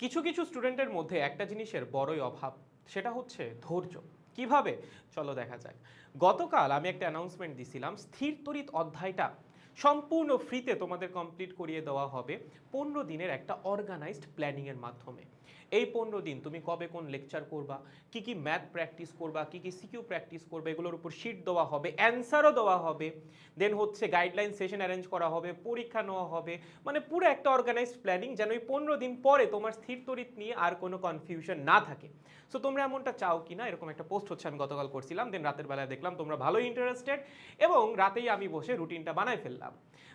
কিছু কিছু স্টুডেন্টের মধ্যে একটা জিনিসের বড়ই অভাব, সেটা হচ্ছে ধৈর্য। কীভাবে? চলো দেখা যাক। গতকাল আমি একটা অ্যানাউন্সমেন্ট দিছিলাম, স্থির তরিত অধ্যায়টা সম্পূর্ণ ফ্রিতে তোমাদের কমপ্লিট করিয়ে দেওয়া হবে পনেরো দিনের একটা অর্গানাইজড প্ল্যানিংয়ের মাধ্যমে। এই পনেরো দিন তুমি কবে কোন লেকচার করবা, কি কি ম্যাথ প্র্যাকটিস করবা, কি কি সিকিউ প্র্যাকটিস করবে, এগুলোর উপর শিট দেওয়া হবে অ্যান্সারও দেওয়া হবে। দেন হচ্ছে গাইডলাইন সেশন অ্যারেঞ্জ করা হবে, পরীক্ষা নেওয়া হবে মানে পুরো একটা অর্গানাইজড প্ল্যানিং যেন এই পনেরো দিন পরে তোমার স্থির তরিত নিয়ে আর কোনো কনফিউশন না থাকে। সো তোমরা এমনটা চাও কি না এরকম একটা পোস্ট হচ্ছে আমি গতকাল করছিলাম দেন রাতের বেলায় দেখলাম তোমরা ভালোই ইন্টারেস্টেড এবং রাতেই আমি বসে রুটিনটা বানায় ফেললাম।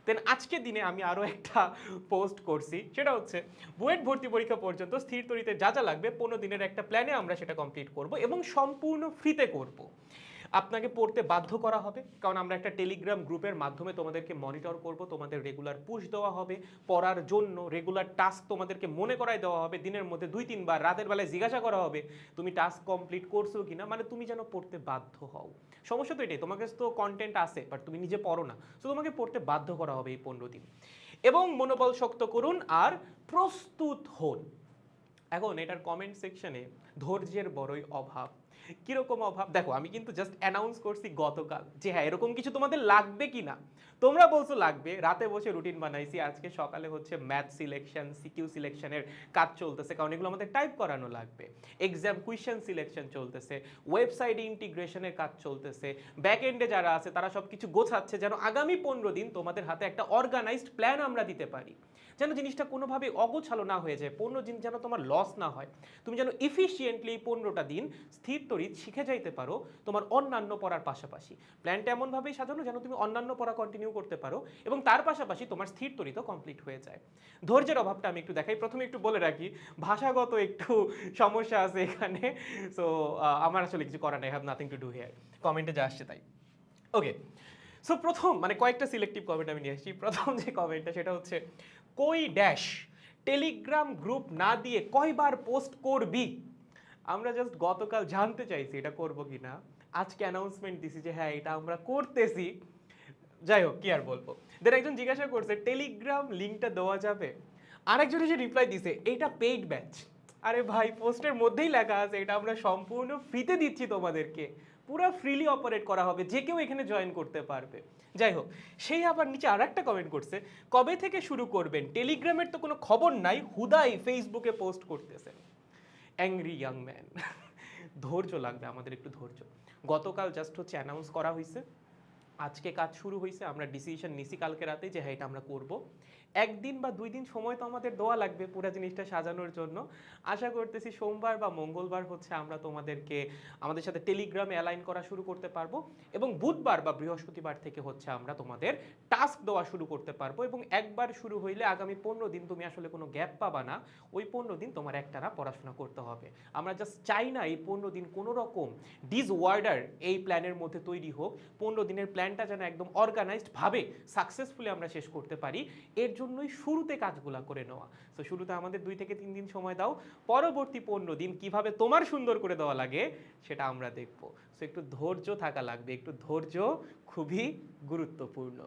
দেন আজকে দিনে আমি আরও একটা পোস্ট করছি, সেটা হচ্ছে, বুয়েট ভর্তি পরীক্ষা পর্যন্ত স্থির তরিতে যা যা লাগবে, পনেরো দিনের একটা প্ল্যানে আমরা সেটা কমপ্লিট করব এবং সম্পূর্ণ ফ্রিতে করব। আপনাকে পড়তে বাধ্য করা হবে, কারণ আমরা একটা টেলিগ্রাম গ্রুপের মাধ্যমে তোমাদেরকে মনিটর করব, তোমাদের রেগুলার পুশ দেওয়া হবে, পড়ার জন্য রেগুলার টাস্ক তোমাদেরকে মনে করায় দেওয়া হবে, দিনের মধ্যে দুই, তিনবার, রাতের বেলায় জিজ্ঞাসা করা হবে, তুমি টাস্ক কমপ্লিট করছ কি না মানে তুমি যেন পড়তে বাধ্য হও। সমস্যা তো এটাই তোমার কাছে তো কন্টেন্ট আছে বাট তুমি নিজে পড়ো না তো তোমাকে পড়তে বাধ্য করা হবে এই পনেরো দিন। এবং মনোবল শক্ত করুন আর প্রস্তুত হন। এখন এটার কমেন্ট সেকশনে ধৈর্যের বড়ই অভাব। কীরকম অভাব? দেখো, আমি কিন্তু জাস্ট অ্যানাউন্স করছি গতকাল যে হ্যাঁ এরকম কিছু তোমাদের লাগবে কি না তোমরা বলছো লাগবে, রাতে বসে রুটিন বানাইছি, আজকে সকালে হচ্ছে ম্যাথ সিলেকশন সিকিউ সিলেকশনের কাজ চলতেছে, কারণ এগুলো আমাদের টাইপ করানো লাগবে। এক্সাম কুয়েশন সিলেকশন চলতেছে ওয়েবসাইট ইন্টিগ্রেশনের কাজ চলতেছে ব্যাক এন্ডে যারা আছে, তারা সব কিছু গোছাচ্ছে, যেন আগামী পনেরো দিন তোমাদের হাতে একটা অর্গানাইজড প্ল্যান আমরা দিতে পারি। যেন জিনিসটা কোনোভাবে অগোছালো না হয়ে যায় পনেরো দিন যেন তোমার লস না হয়। তুমি যেন ইফিসিয়েন্টলি পনেরোটা দিন, স্থির তরিত শিখে যাইতে পারো, তোমার অন্যান্য পড়ার পাশাপাশি। প্ল্যানটা এমনভাবেই সাজানো যেন তুমি অন্যান্য পড়া কন্টিনিউ করতে পারো এবং তার পাশাপাশি তোমার স্থির তরিত কমপ্লিট হয়ে যায়। ধৈর্যের অভাবটা আমি একটু দেখাই। প্রথমে একটু বলে রাখি, ভাষাগত একটু সমস্যা আছে এখানে। সো আমার আসলে কিছু করার নেই have nothing to do here কমেন্টে যা আসছে তাই। ওকে সো প্রথম মানে কয়েকটা সিলেক্টিভ কমেন্ট আমি নিয়ে আসছি। প্রথম যে কমেন্টটা সেটা হচ্ছে, কই ড্যাশ টেলিগ্রাম গ্রুপ না দিয়ে কয়বার পোস্ট করবি? আমরা জাস্ট গতকাল জানতে চাইছি এটা করব কি না। আজকে অ্যানাউন্সমেন্ট দিছি যে হ্যাঁ এটা আমরা করতেছি। যাই হোক, কি আর বলব। দেন একজন জিজ্ঞাসা করছে টেলিগ্রাম লিঙ্কটা দেওয়া যাবে? আরেকজন এসে রিপ্লাই দিছে, এটা পেইড ব্যাচ আরে ভাই পোস্টের মধ্যেই লেখা আছে, এটা আমরা সম্পূর্ণ ফ্রিতে দিচ্ছি তোমাদেরকে। পুরো ফ্রিলি অপারেট করা হবে, যে কেউ এখানে জয়েন করতে পারবে। যাই হোক, সেই আবার নিচে আর একটা কমেন্ট করছে, কবে থেকে শুরু করবেন? টেলিগ্রামের তো কোনো খবর নাই, হুদাই ফেসবুকে পোস্ট করতেছেন। অ্যাংরি ইয়াং ম্যান ধৈর্য লাগবে, আমাদের একটু ধৈর্য। গতকাল জাস্ট হচ্ছে অ্যানাউন্স করা হয়েছে আজকে কাজ শুরু হয়েছে আমরা ডিসিশন নিছি কালকে রাতে যে হ্যাঁ এটা আমরা করব। একদিন বা দুই দিন সময় তো আমাদের দেওয়া লাগবে পুরো জিনিসটা সাজানোর জন্য। আশা করতেছি সোমবার বা মঙ্গলবার হচ্ছে আমরা তোমাদেরকে, আমাদের সাথে টেলিগ্রামে অ্যালাইন করা শুরু করতে পারব এবং বুধবার বা বৃহস্পতিবার থেকে হচ্ছে আমরা তোমাদের টাস্ক দেওয়া শুরু করতে পারব এবং একবার শুরু হইলে আগামী পনেরো দিন তুমি আসলে কোনো গ্যাপ পাবা না, ওই পনেরো দিন তোমার একটানা পড়াশোনা করতে হবে। আমরা জাস্ট চাই না এই পনেরো দিন কোনো রকম ডিস ওয়ার্ডার এই প্ল্যানের মধ্যে তৈরি হোক, পনেরো দিনের প্ল্যানটা যেন একদম অর্গানাইজড ভাবে সাকসেসফুলি আমরা শেষ করতে পারি, এর জন্যই শুরুতে কাজগুলো করে নেওয়া। তো শুরুতে আমাদের দুই থেকে তিন দিন সময় দাও, পরবর্তী পনেরো দিন কীভাবে তোমার সুন্দর করে দেওয়া লাগে সেটা আমরা দেখব। সো একটু ধৈর্য থাকা লাগবে, একটু ধৈর্য খুবই গুরুত্বপূর্ণ।